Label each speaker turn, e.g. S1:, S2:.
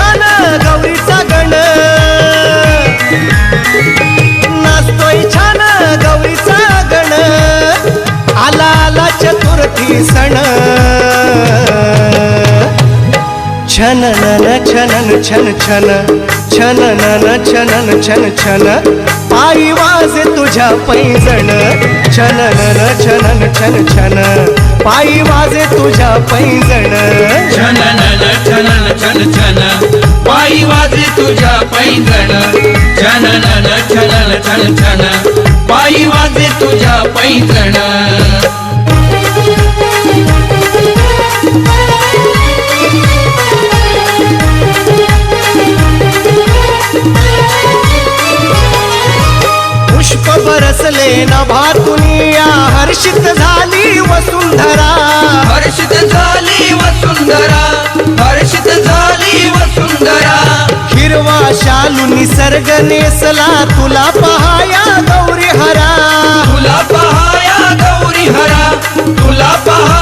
S1: छान गौरीचा गण नाचतोय छान गौरीचा गण आला आला चतुर्थी सण. छनन छनन छन छन. छनन छनन छन छन. आई वाज तुझ्या पैजण. छनन छनन छन छन. पायी वाजे तुझ्या पैजण.
S2: छनन पायी तुझ्या पैंगण छननन छनन छन छन. पायी वाजे तुझ्या पैंगण
S1: पुष्प बरसले नभातुनिया हर्षित झाली वसुंधरा.
S2: निसर्ग नेसला तुला पहाया गौरी हरा.
S1: तुला पहाया गौरी हरा. तुला पहा